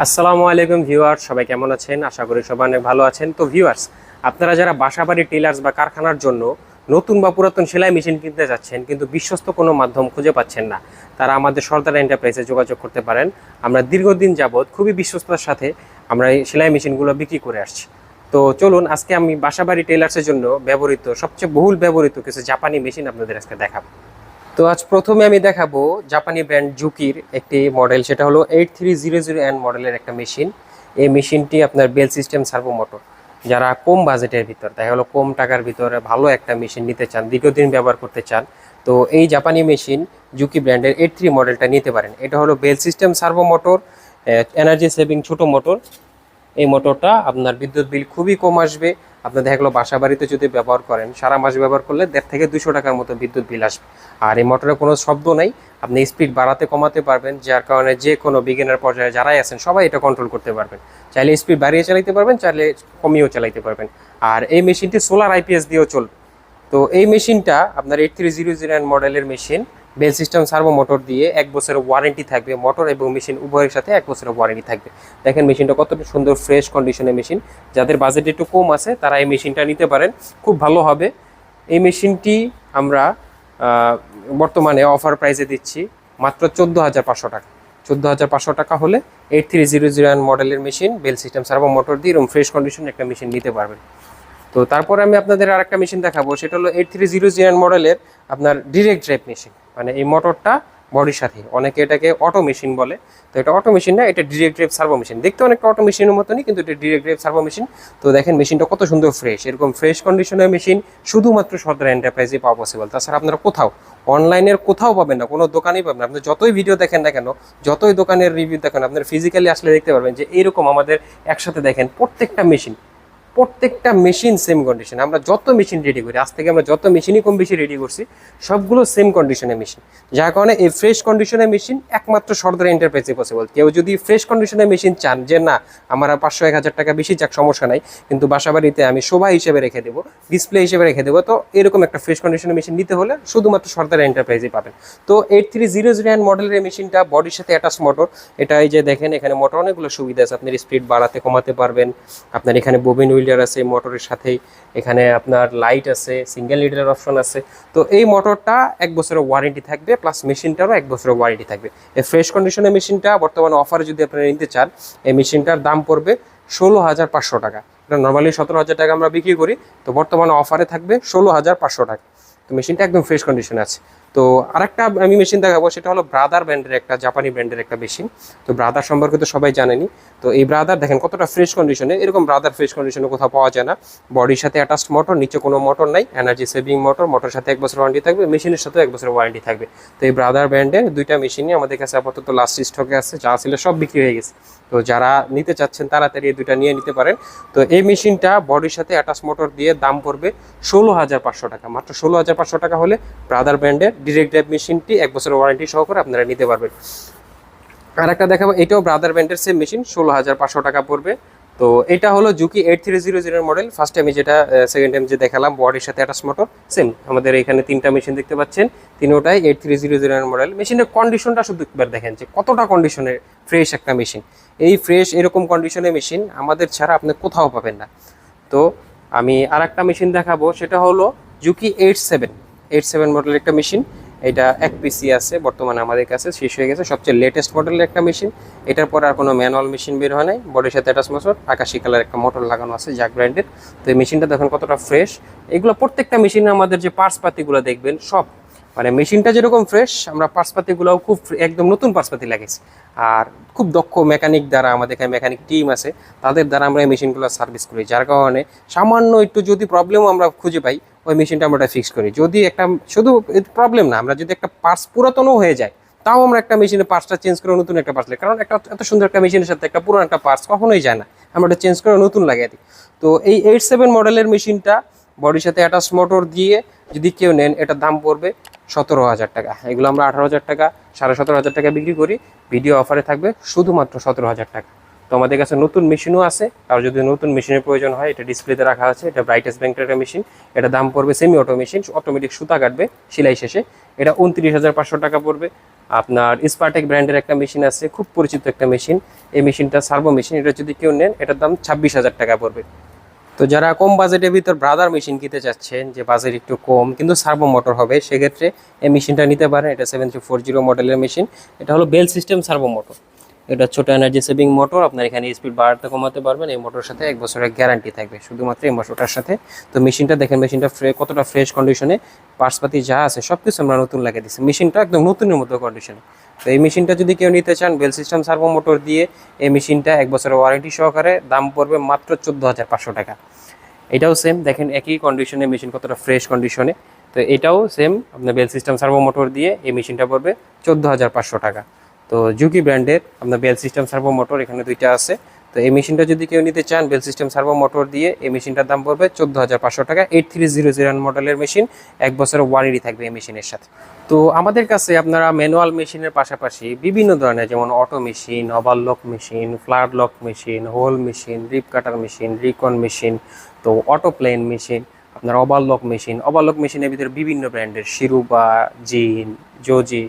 আসসালামু আলাইকুম ভিউয়ার্স, সবাই কেমন আছেন? আশা করি সবাই অনেক ভালো আছেন। তো ভিউয়ার্স, আপনারা যারা বাসাবাড়ি টেলার্স বা কারখানার জন্য নতুন বা পুরাতন সেলাই মেশিন কিনতে যাচ্ছেন, কিন্তু বিশ্বস্ত কোনো মাধ্যম খুঁজে পাচ্ছেন না, তারা আমাদের সর্দার এন্টারপ্রাইজে যোগাযোগ করতে পারেন। আমরা দীর্ঘদিন যাবৎ খুবই বিশ্বস্ততার সাথে আমরা এই সেলাই মেশিনগুলো বিক্রি করে আসছি। তো চলুন, আজকে আমি বাসাবাড়ি টেলার্সের জন্য ব্যবহৃত, সবচেয়ে বহুল ব্যবহৃত কিছু জাপানি মেশিন আপনাদের আজকে দেখাবো। তো আজ প্রথমে আমি দেখাবো জাপানি ব্র্যান্ড জুকির একটি মডেল, সেটা হলো eight three zero zero N মডেলের একটা মেশিন। এই মেশিনটি আপনার বেল সিস্টেম সার্ভো মোটর যারা কম বাজেটের ভিতর, দেখা হলো কম টাকার ভিতরে ভালো একটা মেশিন নিতে চান, দীর্ঘদিন ব্যবহার করতে চান, তো এই জাপানি মেশিন জুকি ব্র্যান্ডের এইট থ্রি মডেলটা নিতে পারেন। এটা হলো bell system servo motor energy saving ছোটো মোটর এই মোটরটা আপনার বিদ্যুৎ বিল খুবই কম আসবে। আপনার দেখা গেলো বাসা বাড়িতে যদি ব্যবহার করেন, সারা মাস ব্যবহার করলে দেড় থেকে দুশো টাকার মতো বিদ্যুৎ বিল আসবে। আর এই মোটরে কোনো শব্দ নাই, আপনি স্পিড বাড়াতে কমাতে পারবেন, যার কারণে যে কোনো বিজ্ঞানের পর্যায়ে যারাই আছেন, সবাই এটা কন্ট্রোল করতে পারবেন। চাইলে স্পিড বাড়িয়ে চালাইতে পারবেন, চাইলে কমিয়েও চালাইতে পারবেন। আর এই মেশিনটি সোলার আইপিএস দিয়েও চলবে। তো এই মেশিনটা আপনার এইট থ্রি জিরো জিরো মডেলের machine bell system servo motor দিয়ে এক বছরের ওয়ারেন্টি থাকবে মোটর এবং মেশিন উভয়ের সাথে এক বছরের ওয়ারেন্টি থাকবে। দেখেন মেশিনটা কতটা সুন্দর ফ্রেশ কন্ডিশনের মেশিন। যাদের বাজেট একটু কম আছে, তারা এই মেশিনটা নিতে পারেন। খুব ভালো হবে। এই মেশিনটি আমরা বর্তমানে অফার প্রাইসে দিচ্ছি মাত্র চোদ্দ হাজার পাঁচশো টাকা। চোদ্দ হাজার পাঁচশো টাকা হলে এইট থ্রি জিরো জিরো মডেলের machine, bell system servo motor দিয়ে এরকম ফ্রেশ কন্ডিশন একটা মেশিন নিতে পারবেন। তো তারপরে আমি আপনাদের আর একটা মেশিন দেখাবো, সেটা হলো এইট থ্রি জিরো জিরো মডেলের আপনার ডিরেক্ট ড্রাইভ মেশিন মানে এই মোটরটা বডির সাথে। অনেকে এটাকে অটো মেশিন বলে। তো এটা অটো মেশিন না, এটা ডিরেক্ট ড্রাইভ সার্ভো মেশিন দেখতে অনেকটা অটো মেশিনের মতনই, কিন্তু এটা ডিরেক্ট ড্রাইভ সার্ভো মেশিন তো দেখেন মেশিনটা কত সুন্দর ফ্রেশ এরকম ফ্রেশ কন্ডিশনের মেশিন শুধুমাত্র সর্দার এন্টারপ্রাইজে পাওয়া পসিবল তাছাড়া আপনারা কোথাও অনলাইনের কোথাও পাবেন না, কোনো দোকানেই পাবেন না। আপনি যতই ভিডিও দেখেন না কেন, যতই দোকানের রিভিউ দেখেন, আপনার ফিজিক্যালি আসলে দেখতে পারবেন যে এরকম আমাদের একসাথে দেখেন প্রত্যেকটা মেশিন প্রত্যেকটা মেশিন সেম কন্ডিশন আমরা যত মেশিন রেডি করি, আজ থেকে আমরা যত মেশিনই কম বেশি রেডি করছি, সবগুলো সেম কন্ডিশনের মেশিন যার কারণে এই ফ্রেশ কন্ডিশনের মেশিন একমাত্র সর্দার এন্টারপ্রাইজে পসিবল কেউ যদি ফ্রেশ কন্ডিশনের মেশিন চান যে না, আমার আর পাঁচশো, এক হাজার টাকা বেশি যাক, সমস্যা নাই, কিন্তু বাসা বাড়িতে আমি শোভা হিসেবে রেখে দেবো ডিসপ্লে হিসেবে রেখে দেবো, তো এরকম একটা ফ্রেশ কন্ডিশনের মেশিন নিতে হলে শুধুমাত্র সর্দার এন্টারপ্রাইজে পাবেন। তো এইট থ্রি জিরো জিরো মডেলের এই মেশিনটা বডির সাথে অ্যাটাচ মোটর এটা এই যে দেখেন, এখানে মোটর অনেকগুলো সুবিধা আছে। আপনার স্পিড বাড়াতে, কমাতে পারবেন। আপনার এখানে ববিন উইল্ডার আছে মোটরের সাথেই। এখানে আপনার লাইট আছে সিঙ্গেল লিডার অপশন আছে। তো এই মোটরটা এক বছরের ওয়ারেন্টি থাকবে প্লাস মেশিনটারও এক বছরের ওয়ারেন্টি থাকবে। এই ফ্রেশ কন্ডিশনের মেশিনটা বর্তমানে অফারে যদি আপনারা নিতে চান, এই মেশিনটার দাম পড়বে ষোলো হাজার পাঁচশো টাকা। এটা নর্মালি সতেরো হাজার টাকা আমরা বিক্রি করি, তো বর্তমানে অফারে থাকবে ষোলো হাজার পাঁচশো টাকা। মেশিনটা একদম ফ্রেশ কন্ডিশন আছে। তো আরেকটা আমি মেশিন দেখাবো, সেটা হলো ব্রাদার ব্র্যান্ডের একটা জাপানি ব্র্যান্ডের একটা মেশিন তো ব্রাদার সম্পর্কে তো সবাই জানেনি। তো এই ব্রাদার দেখেন কতটা ফ্রেশ কন্ডিশনে এরকম ব্রাদার ফ্রেশ কন্ডিশনে কোথাও পাওয়া যায় না। বডির সাথে অ্যাটাচড মোটর নিচে কোনো মোটর নাই এনার্জি সেভিং মোটর মোটর সাথে এক বছর ওয়ারেন্টি থাকবে মেশিনের সাথে এক বছর ওয়ারেন্টি থাকবে। তো এই ব্রাদার ব্র্যান্ডের দুইটা মেশিনই আমাদের কাছে আপাতত লাস্ট স্টকে আছে, যা ছিল সব বিক্রি হয়ে গেছে। তো যারা নিতে চাচ্ছেন, তাড়াতাড়ি এই দুইটা নিয়ে নিতে পারেন। তো এই মেশিনটা বডির সাথে অ্যাটাচ মোটর দিয়ে দাম পড়বে ষোলো হাজার পাঁচশো টাকা, মাত্র ষোলো হাজার পাঁচশো টাকা হলে ব্রাদার ব্র্যান্ডের ডিরেক্ট ড্রাইভ মেশিনটি এক বছরের ওয়ারেন্টি সহকারে আপনারা নিতে পারবেন। আর একটা দেখাবো, এটাও ব্রাদার ব্র্যান্ডের সেম মেশিন ষোলো হাজার পাঁচশো টাকা পড়বে। তো এটা হলো জুকি এইট থ্রি জিরো জিরোর মডেল ফার্স্ট আমি যেটা সেকেন্ড টাইম যে দেখালাম বডির সাথে অ্যাটাচ মোটর সেম আমাদের এখানে তিনটা মেশিন দেখতে পাচ্ছেন, তিনোটাই এইট থ্রি জিরো জিরোর মডেল মেশিনের কন্ডিশনটা শুধু একবার দেখেন যে কতটা কন্ডিশনের ফ্রেশ একটা মেশিন এই ফ্রেশ এরকম কন্ডিশনের মেশিন আমাদের ছাড়া আপনি কোথাও পাবেন না। তো আমি আর একটা মেশিন দেখাবো, সেটা হলো Juki eight seven eight seven মডেলের একটা মেশিন এটা এক পিসি আছে, বর্তমানে আমাদের কাছে, শেষ হয়ে গেছে। সবচেয়ে লেটেস্ট মডেলের একটা মেশিন এটার পর আর কোনো ম্যানুয়াল মেশিন বের হয় নাই। বডির সাথে অ্যাটাচ মোটর আকাশি কালার একটা মোটর লাগানো আছে জাক ব্র্যান্ডের তো এই মেশিনটা দেখেন কতটা ফ্রেশ এগুলো প্রত্যেকটা মেশিনে আমাদের যে পার্টস পাতিগুলো দেখবেন, সব। মানে মেশিনটা যেরকম ফ্রেশ আমরা পার্সপাতিগুলোও খুব একদম নতুন পার্সপাতি লাগিয়েছি আর খুব দক্ষ মেকানিক দ্বারা আমাদের এখানে মেকানিক টিম আছে, তাদের দ্বারা আমরা এই মেশিনগুলো সার্ভিস করি। যার কারণে সামান্য একটু যদি প্রবলেম আমরা খুঁজে পাই ওই মেশিনটা আমরা ফিক্স করি। যদি একটা শুধু প্রবলেম না, আমরা যদি একটা পার্টস পুরাতনও হয়ে যায়, তাও আমরা একটা মেশিনের পার্টসটা চেঞ্জ করে নতুন একটা পার্টস কারণ একটা এত সুন্দর একটা মেশিনের সাথে একটা পুরনো একটা পার্টস কখনোই যায় না। আমরা ওটা চেঞ্জ করে নতুন লাগিয়ে দিই। তো এই এইট সেভেন মডেলের মেশিনটা বডির সাথে অ্যাটাচ মোটর দিয়ে যদি কেউ নেন, এটার দাম পড়বে সতেরো হাজার টাকা। এগুলো আমরা আঠারো হাজার টাকা, সাড়ে সতেরো হাজার টাকা বিক্রি করি। ভিডিও অফারে থাকবে শুধুমাত্র সতেরো হাজার টাকা। তো আমাদের কাছে নতুন মেশিনও আছে। আর যদি নতুন মেশিনের প্রয়োজন হয়, এটা ডিসপ্লেতে রাখা আছে, এটা ব্রাইটেস্ট ব্যাংকের একটা মেশিন। এটা দাম পড়বে সেমি অটো মেশিন অটোমেটিক সুতা কাটবে সেলাই শেষে। এটা উনত্রিশ হাজার পাঁচশো টাকা পড়বে। আপনার স্পার্টেক ব্র্যান্ডের একটা মেশিন আছে, খুব পরিচিত একটা মেশিন এই মেশিনটা সার্ভো মেশিন এটা যদি কেউ নেন, এটার দাম ছাব্বিশ হাজার টাকা পড়বে। তো যারা কম বাজেটের ভিতর ব্রাদার মেশিন কিনতে চাচ্ছেন, যে বাজেট একটু কম, কিন্তু সার্ভো মোটর হবে, সেক্ষেত্রে এই মেশিনটা নিতে পারেন। এটা সেভেন থ্রি ফোর জিরো মডেলের মেশিন এটা হলো বেল সিস্টেম সার্ভো মোটর এটা ছোট এনার্জি সেভিং মোটর, আপনার এখানে স্পিড বাড়াতে কমাতে পারবেন। এই মোটরের সাথে এক বছরের গ্যারান্টি থাকবে। শুধুমাত্র এই মোটরটার সাথে। তো মেশিনটা দেখেন, মেশিনটা কতটা ফ্রেশ কন্ডিশনে পার্সপাতি যা আছে সব কিছু আমরা নতুন লাগিয়ে দিচ্ছি। মেশিনটা একদম নতুনের মতো কন্ডিশনে তো এই মেশিনটা যদি কেউ নিতে চান বেল সিস্টেম সার্ভো মোটর দিয়ে এই মেশিনটা এক বছরের ওয়ারেন্টি সহকারে দাম পড়বে মাত্র চোদ্দ হাজার পাঁচশো টাকা। এটাও সেম দেখেন একই কন্ডিশনে মেশিন কতটা ফ্রেশ কন্ডিশনে তো এটাও সেম আপনার বেল সিস্টেম সার্ভো মোটর দিয়ে এই মেশিনটা পড়বে চোদ্দ হাজার পাঁচশো টাকা। তো জুকি ব্র্যান্ডের আপনার বেল সিস্টেম সার্ভো মোটর এখানে দুইটা আছে। তো এই মেশিনটা যদি কেউ নিতে চান বেল সিস্টেম সার্ভো মোটর দিয়ে এই মেশিনটার দাম পড়বে চোদ্দ হাজার পাঁচশো টাকা। এইট থ্রি জিরো জিরো মডেলের মেশিন, এক বছরের ওয়ারেন্টি থাকবে এই মেশিনের সাথে। তো আমাদের কাছে আপনারা ম্যানুয়াল মেশিনের পাশাপাশি বিভিন্ন ধরনের যেমন auto machine overlock machine flatlock machine hole machine rip cutter machine রিকন machine তো অটো প্লেন মেশিন আপনার ওভারলক মেশিন ওভারলক মেশিনের ভিতরে বিভিন্ন ব্র্যান্ডের শিরুবা জিন জোজি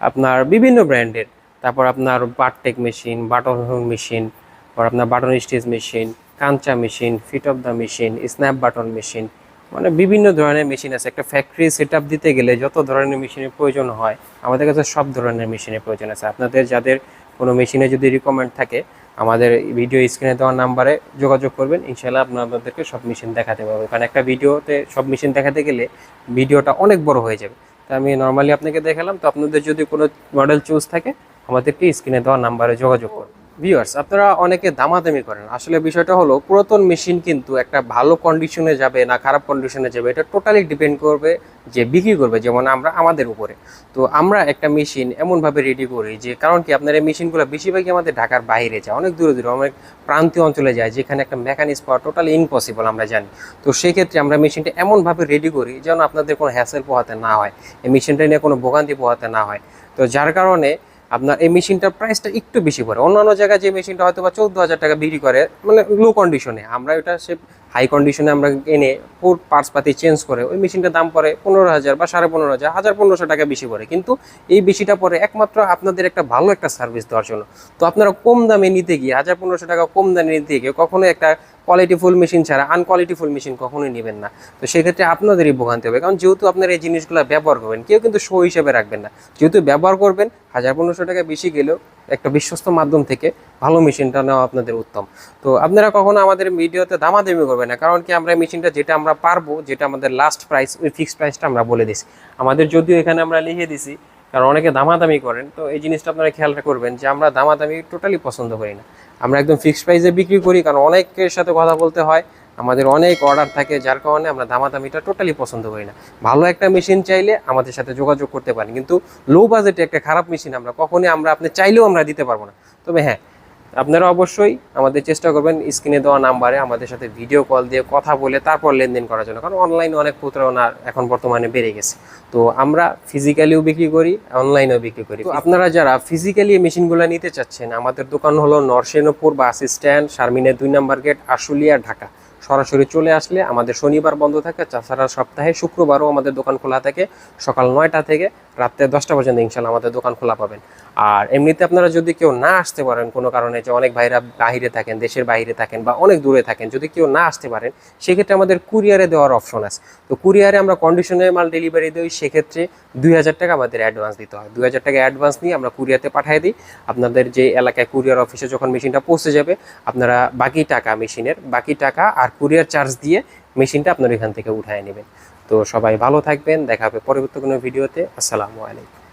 আপনার বিভিন্ন ব্র্যান্ডের তারপর আপনার বারটেক মেশিন বাটন মেশিন তারপর আপনার button stitch machine Kancha machine fit of the machine snap button machine মানে বিভিন্ন ধরনের মেশিন আছে। একটা ফ্যাক্টরি সেট দিতে গেলে যত ধরনের মেশিনের প্রয়োজন হয়, আমাদের কাছে সব ধরনের মেশিনের প্রয়োজন আছে। আপনাদের যাদের কোনো মেশিনে যদি রিকমেন্ড থাকে, আমাদের ভিডিও স্ক্রিনে দেওয়ার নাম্বারে যোগাযোগ করবেন। ইনশাল্লাহ আপনাদেরকে সব মেশিন দেখাতে পারব। কারণ একটা ভিডিওতে সব মেশিন দেখাতে গেলে ভিডিওটা অনেক বড় হয়ে যাবে। তা আমি নর্মালি আপনাকে দেখালাম। তো আপনাদের যদি কোনো মডেল চুজ থাকে আমাদেরকে স্ক্রিনে দেওয়া নাম্বারে যোগাযোগ করুন। ভিউয়ার্স আপনারা অনেকে দামাদামি করেন। আসলে বিষয়টা হলো, পুরাতন মেশিন কিন্তু একটা ভালো কন্ডিশনে যাবে না খারাপ কন্ডিশনে যাবে। এটা টোটালি ডিপেন্ড করবে যে বিক্রি করবে, যেমন আমরা আমাদের উপরে। তো আমরা একটা মেশিন এমনভাবে রেডি করি যে, কারণ কি আপনার এই মেশিনগুলো বেশিরভাগই আমাদের ঢাকার বাইরে যায়। অনেক দূরে দূরে, অনেক প্রান্তীয় অঞ্চলে যায়, যেখানে একটা মেকানিক্স পাওয়া টোটালি ইম্পসিবল আমরা জানি। তো সেক্ষেত্রে আমরা মেশিনটা এমনভাবে রেডি করি যেন আপনাদের কোনো হ্যাসেল পোহাতে না হয়। এই মেশিনটা নিয়ে কোনো ভোগান্তি পোহাতে না হয়। তো যার কারণে আপনার এই মেশিনটার প্রাইসটা একটু বেশি পড়ে। অন্যান্য জায়গায় যে মেশিনটা হয়তো বা চোদ্দ হাজার টাকা বিক্রি করে মানে লো কন্ডিশনে আমরা এটা সে হাই কন্ডিশনে আমরা এনে পুর পার্টস পাতি চেঞ্জ করে, ওই মেশিনটার দাম পড়ে পনেরো হাজার বা সাড়ে পনেরো হাজার হাজার পনেরোশো টাকা বেশি পড়ে। কিন্তু এই বেশিটা পরে একমাত্র আপনাদের একটা ভালো একটা সার্ভিস দেওয়ার জন্য। তো আপনারা কম দামে নিতে গিয়ে, হাজার পনেরোশো টাকা কম দামে নিতে গিয়ে কখনো একটা কোয়ালিটিফুল মেশিন ছাড়া আনকোয়ালিটিফুল মেশিন কখনোই নেবেন না। তো সেক্ষেত্রে আপনাদেরই ভোগান্তি হবে। কারণ যেহেতু আপনারা এই জিনিসগুলো ব্যবহার করবেন, কেউ কিন্তু শো হিসেবে রাখবেন না। যেহেতু ব্যবহার করবেন, হাজার পনেরোশো টাকা বেশি গেলেও একটা বিশ্বস্ত মাধ্যম থেকে ভালো মেশিনটা নেওয়া আপনাদের উত্তম। তো আপনারা কখনো আমাদের ভিডিওতে দামাদামি করবেন না, কারণ কি আমরা মেশিনটা যেটা আমরা পারব, যেটা আমাদের লাস্ট প্রাইস ওই ফিক্সড প্রাইসটা আমরা বলে দিছি। আমাদের যদিও এখানে আমরা লিখে দিছি, কারণ অনেকে দামাদামি করেন, তো এই জিনিসটা আপনারা খেয়াল করবেন যে আমরা দামাদামি টোটালি পছন্দ করি না। আমরা একদম ফিক্সড প্রাইসে বিক্রি করি, কারণ অনেকের সাথে কথা বলতে হয় আমাদের অনেক অর্ডার থাকে, যার কারণে আমরা দামাদামিটা টোটালি পছন্দ করি না। ভালো একটা মেশিন চাইলে আমাদের সাথে যোগাযোগ করতে পারেন, কিন্তু লো বাজেটে একটা খারাপ মেশিন আমরা কখনই আমরা আপনি চাইলেও আমরা দিতে পারব না। তবে হ্যাঁ আপনারা অবশ্যই আমাদের চেষ্টা করবেন স্ক্রিনে দেওয়া নাম্বারে আমাদের সাথে ভিডিও কল দিয়ে কথা বলে তারপর লেনদেন করার জন্য, কারণ অনলাইনে অনেক প্রতারণা এখন বর্তমানে বেড়ে গেছে। তো আমরা ফিজিক্যালিও বিক্রি করি অনলাইনেও বিক্রি করি। আপনারা যারা ফিজিক্যালি এই মেশিনগুলো নিতে চাচ্ছেন, আমাদের দোকান হলো নরসেনপুর বাস স্ট্যান্ড শারমিনের দুই নাম্বার গেট আশুলিয়া, ঢাকা। সরাসরি চলে আসলে আমাদের শনিবার বন্ধ থাকে, তাছাড়া সপ্তাহে শুক্রবারও আমাদের দোকান খোলা থাকে, সকাল নয়টা থেকে রাত্রে দশটা পর্যন্ত ইনশাল্লাহ আমাদের দোকান খোলা পাবেন। আর এমনিতে আপনারা যদি কেউ না আসতে পারেন, কোনো কারণে যে অনেক ভাইরা বাহিরে থাকেন, দেশের বাইরে থাকেন বা অনেক দূরে থাকেন, যদি কেউ না আসতে পারেন, সেক্ষেত্রে আমাদের কুরিয়ারে দেওয়ার অপশন আছে। তো কুরিয়ারে আমরা কন্ডিশনের মাল ডেলিভারি দিই, সেক্ষেত্রে দুই হাজার টাকা আমাদের অ্যাডভান্স দিতে হয়। দুই হাজার টাকা অ্যাডভান্স নিয়ে আমরা কুরিয়াতে পাঠিয়ে দিই। আপনাদের যে এলাকায় কুরিয়ার অফিসে যখন মেশিনটা পৌঁছে যাবে, আপনারা বাকি টাকা মেশিনের বাকি টাকা আর কুরিয়ার চার্জ দিয়ে মেশিনটা আপনার এখান থেকে উঠায় নেবেন। তো সবাই ভালো থাকবেন দেখা হবে পরবর্তী কোনো ভিডিওতে। আসসালামু আলাইকুম।